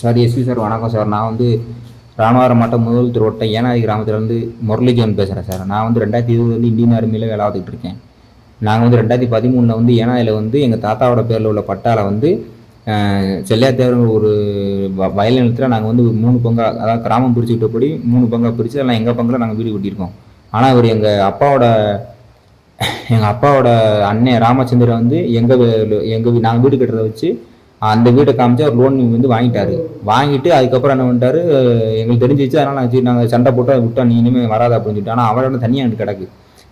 Sir SV sir வணக்கம் sir. நான் வந்து ராமவரம் மாவட்டம் முதல் திருவட்டம் ஏனாதி கிராமத்துலேருந்து முரளிஜன் பேசுகிறேன் சார். நான் வந்து ரெண்டாயிரத்தி இருபதுலேருந்து இந்தியன் ஆர்மியில் வேலை பார்த்துக்கிட்டு இருக்கேன். நாங்கள் வந்து ரெண்டாயிரத்தி பதிமூணில் வந்து ஏனாதியில் வந்து எங்கள் தாத்தாவோட பேரில் உள்ள பட்டாவில் வந்து அஹ், ஒரு வ- வயல் நிலத்தில் நாங்கள் வந்து மூணு பங்கா அதாவது கிராமம் பிரிச்சுக்கிட்டபடி மூணு பங்காக பிரித்து எல்லாம் எங்கள் பங்கில் நாங்கள் வீடு கட்டியிருக்கோம். ஆனால் இவர் எங்கள் அப்பாவோட எங்கள் அப்பாவோட அண்ணன் ராமச்சந்திரன் வந்து எங்கள் எங்கள் நாங்கள் வீடு கட்டுறதை வச்சு அந்த வீட்டை காமிச்சு அவர் லோன் வந்து வாங்கிட்டாரு. வாங்கிட்டு அதுக்கப்புறம் என்ன பண்ணிட்டாரு எங்களுக்கு தெரிஞ்சிச்சு அதனால் நாங்கள் சரி நாங்கள் சண்டை போட்டு விட்டா விட்டோம் நீ இனிமேல் வராத அப்படின்னு சொல்லிட்டு ஆனால் அவரோட தனியாக எனக்கு கிடக்கு.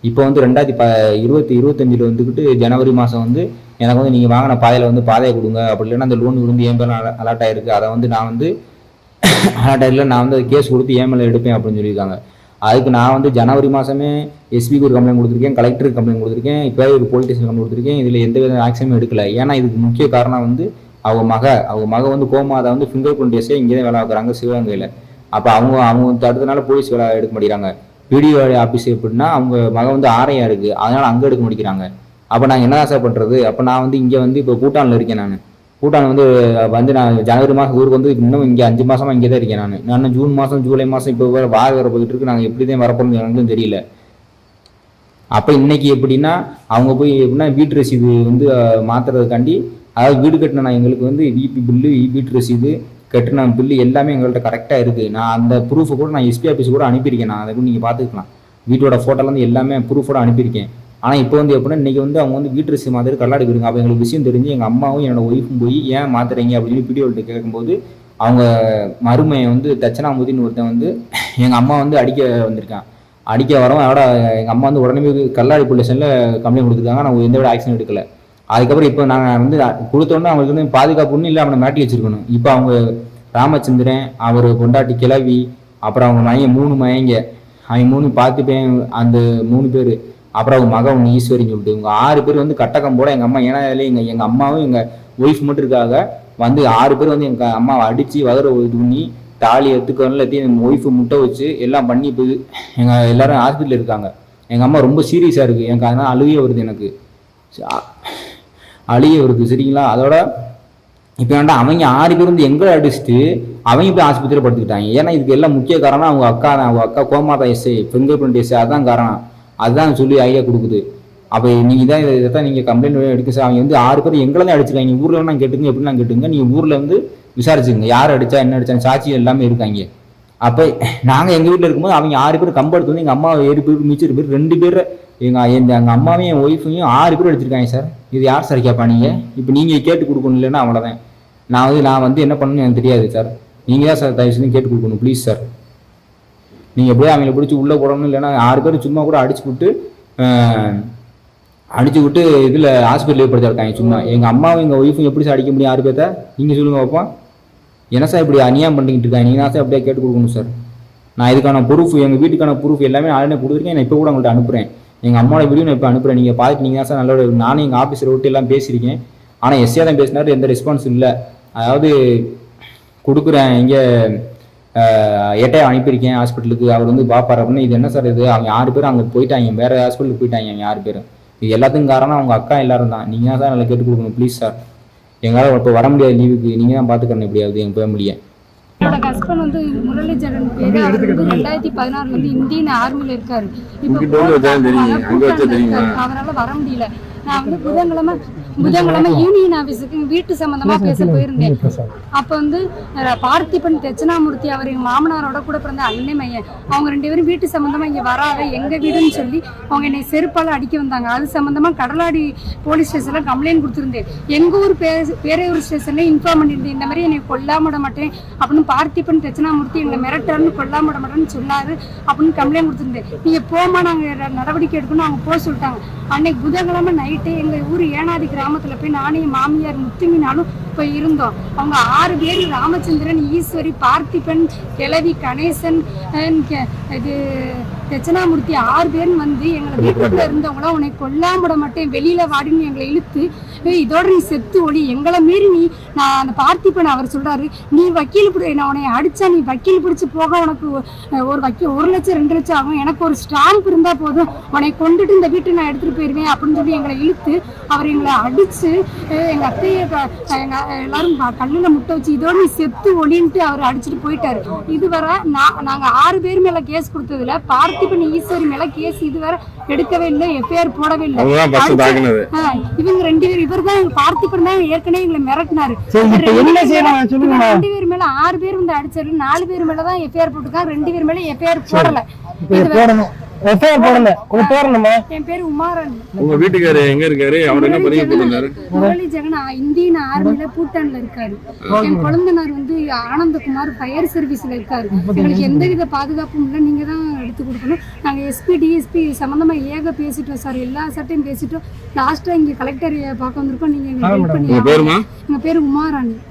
இப்போ வந்து ரெண்டாயிரத்தி ப இருபத்தி இருபத்தஞ்சில் வந்துக்கிட்டு ஜனவரி மாதம் வந்து எனக்கு வந்து நீங்கள் வாங்கின பாதையில் வந்து பாதையை கொடுங்க அப்படி இல்லைன்னா அந்த லோன் விழுந்து என் பேர் அலாட் ஆயிருக்கு. அதை வந்து நான் வந்து அலாட் ஆயிரல நான் வந்து கேஸ் கொடுத்து ஏன் மேலே எடுப்பேன் அப்படின்னு சொல்லியிருக்காங்க. அதுக்கு நான் வந்து ஜனவரி மாதமே எஸ்பிக்கு ஒரு கம்ப்ளைண்ட் கொடுத்துருக்கேன் கலெக்டருக்கு கம்ப்ளைண்ட் கொடுத்துருக்கேன் இப்போ ஒரு போலீஸ் ஸ்டேஷன் கம்ப்ளைண்ட் கொடுத்துருக்கேன். இதில் எந்த வித ஆக்ஷனும் எடுக்கலை. ஏன்னா இதுக்கு முக்கிய காரணம் வந்து அவங்க மக அவங்க மக வந்து கோமாதா வந்து ஃபிங்கர் பிரிண்ட் டெஸ்ட்டே இங்கே தான் வேலை பார்க்குறாங்க சிவகங்கையில். அப்போ அவங்க அவங்க தடுத்தனால போலீஸ் வேலை எடுக்க மாட்டேங்கிறாங்க. பிடிஓ ஆஃபீஸ் எப்படின்னா அவங்க மக வந்து ஆரையா இருக்குது அதனால் அங்கே எடுக்க மாட்டேங்கிறாங்க. அப்போ நான் என்ன சார் பண்ணுறது அப்போ நான் வந்து இங்கே வந்து இப்போ பூட்டானில் இருக்கேன் நான். கூட்டான் வந்து வந்து நான் ஜனவரி மாதம் ஊருக்கு வந்து இன்னும் இங்கே அஞ்சு மாதமாக இங்கே தான் இருக்கேன் நான். நான் ஜூன் மாதம் ஜூலை மாதம் இப்போ வேறு வார வர போயிட்டு இருக்கு நாங்கள் எப்படி தான் வரப்போறோம்னு எனக்கும் தெரியல. அப்போ இன்னைக்கு எப்படின்னா அவங்க போய் எப்படின்னா வீட்டு ரசீது வந்து மாற்றுறதுக்காண்டி மாத்துறதுக்காண்டி அதாவது வீடு கட்டின எங்களுக்கு வந்து இபி பில்லு வீட்டு ரசீது கட்டின பில்லு எல்லாமே எங்கள்கிட்ட கரெக்டாக இருக்குது நான் அந்த ப்ரூஃபை கூட நான் எஸ்பி ஆஃபீஸ் கூட அனுப்பியிருக்கேன். நான் அதை கூட நீங்கள் பார்த்துக்கலாம். வீட்டோட ஃபோட்டோலேருந்து எல்லாமே ப்ரூஃபோட அனுப்பியிருக்கேன். ஆனால் இப்போ வந்து எப்படின்னா இன்றைக்கி வந்து அவங்க வந்து வீட்டு ரசீது மாதிரி கல்லாடி போயிருங்க அப்போ எங்களுக்கு விஷயம் தெரிஞ்சு எங்கள் அம்மாவும் என்னோட ஒய்ஃபும் போய் ஏன் மாத்துறீங்க? அப்படின்னு சொல்லி கேட்கும்போது அவங்க மருமையை வந்து தட்சணாமூர்த்தின்னு ஒருத்தன் வந்து எங்கள் அம்மா வந்து அடிக்க வந்திருக்கான். அடிக்க வரவும் அதோட எங்கள் அம்மா வந்து உடனே கல்லாடி போலீஸில் கம்ப்ளைண்ட் கொடுத்துருக்காங்க. நான் எந்த விட ஆக்ஷன் எடுக்கலை. அதுக்கப்புறம் இப்போ நாங்கள் வந்து கொடுத்தோன்னே அவங்களுக்கு வந்து பாதுகாப்புன்னு இல்லை அவனை மாட்டி வச்சிருக்கணும். இப்போ அவங்க ராமச்சந்திரன் அவர் பொண்டாட்டி கிளவி அப்புறம் அவங்க மையன் மூணு மயங்க. அவங்க மூணு பார்த்துப்பேன் அந்த மூணு பேர். அப்புறம் அவங்க மகன் ஒன்று ஈஸ்வரின்னு சொல்லிட்டு இவங்க ஆறு பேர் வந்து கட்டக்கம் போட எங்கள் அம்மா ஏன்னா எங்கள் எங்கள் அம்மாவும் எங்கள் ஒய்ஃப் மட்டும் இருக்காங்க. வந்து ஆறு பேர் வந்து எங்கள் அம்மாவை அடித்து வதற இது பண்ணி தாலி எடுத்துக்கணும் எல்லாத்தையும் எங்கள் ஒய்ஃபு முட்டை வச்சு எல்லாம் பண்ணி போய் எங்கள் எல்லாரும் ஹாஸ்பிட்டலில் இருக்காங்க. எங்கள் அம்மா ரொம்ப சீரியஸாக இருக்குது எனக்கு அதனால் அழுகையே வருது எனக்கு. அழிய வருது சரிங்களா? அதோட இப்போ வேண்டா அவங்க ஆறு பேர் வந்து எங்களை அடிச்சுட்டு அவங்க போய் ஆஸ்பத்திரியில் படுத்துக்கிட்டாங்க. ஏன்னா இதுக்கு எல்லாம் முக்கிய காரணம் அவங்க அக்கா தான். அவங்க அக்கா Gomatha SI finger print SI அதுதான் காரணம். அதுதான் சொல்லி ஐடியா கொடுக்குது. அப்போ நீங்கள் தான் இதை தான் நீங்கள் கம்ப்ளைண்ட் எடுக்க சார் அவங்க வந்து ஆறு பேர் எங்களை தான் அடிச்சிருக்காங்க ஊரில் நான் கேட்டுங்க எப்படின்னா கேட்டுங்க நீங்கள் ஊரில் வந்து விசாரிச்சுங்க யார் அடித்தா என்ன அடித்தா சாட்சி எல்லாமே இருக்காங்க. அப்போ நாங்கள் எங்கள் வீட்டில் இருக்கும்போது அவங்க ஆறு பேர் கம்பெடுத்து வந்து எங்கள் அம்மா ஏழு பேர் மிச்சர் பேர் ரெண்டு பேரை எங்கள் எந்த எங்கள் அம்மாவையும் என் ஒய்ஃபையும் ஆறு பேர் எடுத்திருக்காங்க சார் இது யார் சார் கேட்பா நீங்கள் இப்போ நீங்கள் கேட்டு கொடுக்கணும் இல்லைன்னா அவ்வளோதான் நான் வந்து நான் வந்து என்ன பண்ணணும்னு எனக்கு தெரியாது சார் நீங்கள் தான் சார் தயவு செஞ்சு கேட்டு கொடுக்கணும் ப்ளீஸ் சார் நீங்கள் எப்படியோ அவங்கள பிடிச்சி உள்ளே போடணும் இல்லைன்னா ஆறு பேர் சும்மா கூட அடிச்சு விட்டு அடிச்சு விட்டு இதில் ஹாஸ்பிட்டலில் படுத்திருக்காங்க சும்மா. எங்கள் அம்மாவும் எங்கள் ஒய்ஃபும் எப்படி சார் அடிக்க முடியும் ஆறு பேர்த்த நீங்கள் சொல்லுங்கள் பார்ப்போம் என்ன சார் இப்படி அநியாயம் பண்ணிக்கிட்டு இருக்காங்க? நீங்கள் தான் சார் அப்படியே கேட்டு கொடுக்கணும் சார் நான் இதுக்கான ப்ரூஃப் எங்கள் வீட்டுக்கான ப்ரூஃப் எல்லாமே ஆல்ரெடி கொடுத்துருக்கேன். நான் இப்போ கூட உங்கள்கிட்ட அனுப்புகிறேன் எங்கள் அம்மாவோட வீடியோ நான் இப்போ அனுப்புகிறேன் நீங்கள் பார்த்துட்டு நீங்கள் தான் சார் நல்ல ஒரு- நானும் எங்கள் ஆஃபீஸில் விட்டு எல்லாம் பேசியிருக்கேன். ஆனால் எஸ்ஏ தான் பேசினார் எந்த ரெஸ்பான்ஸ் இல்லை. அதாவது கொடுக்குறேன் இங்கே எட்டையை அனுப்பியிருக்கேன் ஹாஸ்பிட்டலுக்கு அவர் வந்து பார்ப்பார் அப்படின்னு. இது என்ன சார் இது? அவங்க ஆறு பேர் அங்கே போயிட்டாங்க. வேறு ஹாஸ்பிட்டலுக்கு போயிட்டாங்க அவங்க ஆறு பேர் இது எல்லாத்துக்கும் காரணம் அவங்க அக்கா எல்லாரும் தான். நீங்கள் தான் சார் நல்லா கேட்டு கொடுக்கணும் ப்ளீஸ் சார். எங்களால் இப்போ வர முடியாது லீவுக்கு நீங்கள் தான் பார்த்துக்கணும் எப்படியாவது எங்கள் ஃபேமிலியை என்னோட ஹஸ்பண்ட் வந்து முரளிதரன் பேரு. அவர் வந்து ரெண்டாயிரத்தி பதினாறுல இருந்து இந்தியன் ஆர்மில இருக்காரு. இப்போ அவரால் வர முடியல. நான் வந்து புதன்கிழமை புதன்கிழமை யூனியன் ஆஃபீஸுக்கு வீட்டு சம்பந்தமா பேச போயிருந்தேன். அப்போ வந்து பார்த்திபன் தட்சிணாமூர்த்தி அவர் எங்க மாமனாரோட கூட பிறந்த அண்ணன் மையன். அவங்க ரெண்டு பேரும் வீட்டு சம்பந்தமா இங்க வராத எங்க வீடுன்னு சொல்லி அவங்க என்னை செருப்பால அடிக்க வந்தாங்க. அது சம்பந்தமா கடலாடி போலீஸ் ஸ்டேஷன்ல கம்ப்ளைண்ட் கொடுத்துருந்தேன். எங்க ஊர் பேரையூர் ஸ்டேஷன்ல இன்ஃபார்ம் பண்ணியிருந்தேன். இந்த மாதிரி என்னை கொல்லாம விட மாட்டேன். அப்படின்னு பார்த்திபன் தட்சிணாமூர்த்தி எங்களை மிரட்டுறன்னு கொல்லாம விட மாட்டேன்னு சொன்னாரு. அப்படின்னு கம்ப்ளைண்ட் கொடுத்துருந்தேன். நீங்க போமா நாங்க நடவடிக்கை எடுக்கணும் அவங்க போக சொல்லிட்டாங்க. அன்னைக்கு புதன்கிழமை நைட்டு எங்க ஊர் ஏனாதி கிராமத்துல போய் நானும் என் மாமியார் முத்துங்கினாலும் இப்போ இருந்தோம். அவங்க ஆறு பேர் ராமச்சந்திரன் ஈஸ்வரி பார்த்திபன் கிழவி கணேசன் இது தட்சிணாமூர்த்தி ஆறு பேர் வந்து எங்களை வீட்டுக்குள்ள இருந்தவங்கள உன்னை கொல்லாம விட மாட்டேன். வெளியில வாடின்னு எங்களை இழுத்து இதோட நீ செத்து ஒளி. எங்களை மீறி நீ நான் அந்த பார்த்திபன் அவர் சொல்றாரு நீ வக்கீல் பிடி நான் உன்னை அடிச்சா நீ வக்கீல் பிடிச்சு போக உனக்கு ஒரு வக்கீல் ஒரு லட்சம் ரெண்டு லட்சம் ஆகும். எனக்கு ஒரு ஸ்டாம்ப் இருந்தா போதும். உன்னை கொண்டுட்டு இந்த வீட்டை நான் எடுத்துட்டு போயிருவேன். அப்படின்னு சொல்லி எங்களை இழுத்து அவர் எங்களை அடிச்சு எங்க அத்தையை எங்க எல்லாரும் கல்லுல முட்டை வச்சு இதோட நீ செத்து ஒளின்ட்டு அவர் அடிச்சுட்டு போயிட்டாரு. இதுவரை நான் நாங்க ஆறு பேர் மேல கேஸ் கொடுத்ததுல பார்த்திபன் ஈஸ்வரி மேல கேஸ் இதுவரை எடுக்கவே இல்லை எஃப்ஐஆர் போடவே இல்லை. இவங்க ரெண்டு பேர் இவர் தான் பார்த்திபன் தான் ஏற்கனவே எங்களை மிரட்டினாரு. ரெண்டு பேர் மேல- ஆறு பேர் வந்து அடிச்சாரு. நாலு பேர் மேல தான் எஃப்ஐஆர் போட்டிருக்காங்க. ரெண்டு பேர் மேல எஃப்ஐஆர் போடல. இது எஃப்ஐஆர் போடல உங்க பேர் என்னம்மா என் பேர் உமாரன். உங்க வீட்டுக்காரு எங்க இருக்காரு? அவர் என்ன பண்ணி போயிருந்தாரு முரளி ஜெகன் இந்தியன் ஆர்மில பூட்டான்ல இருக்காரு. என் குழந்தைனார் வந்து ஆனந்தகுமார் ஃபயர் சர்வீஸ்ல இருக்காரு. எங்களுக்கு எந்தவித பாதுகாப்பும் இல்லை. நீங்க தான் எடுத்து கொடுக்கணும். நாங்க எஸ்பி டிஎஸ்பி சம்பந்தமா ஏக பேசிட்டோம் சார். எல்லா சட்டையும் பேசிட்டோம். லாஸ்டா இங்க கலெக்டர் பார்க்க வந்திருக்கோம். நீங்க எங்க பேர் உமாராணி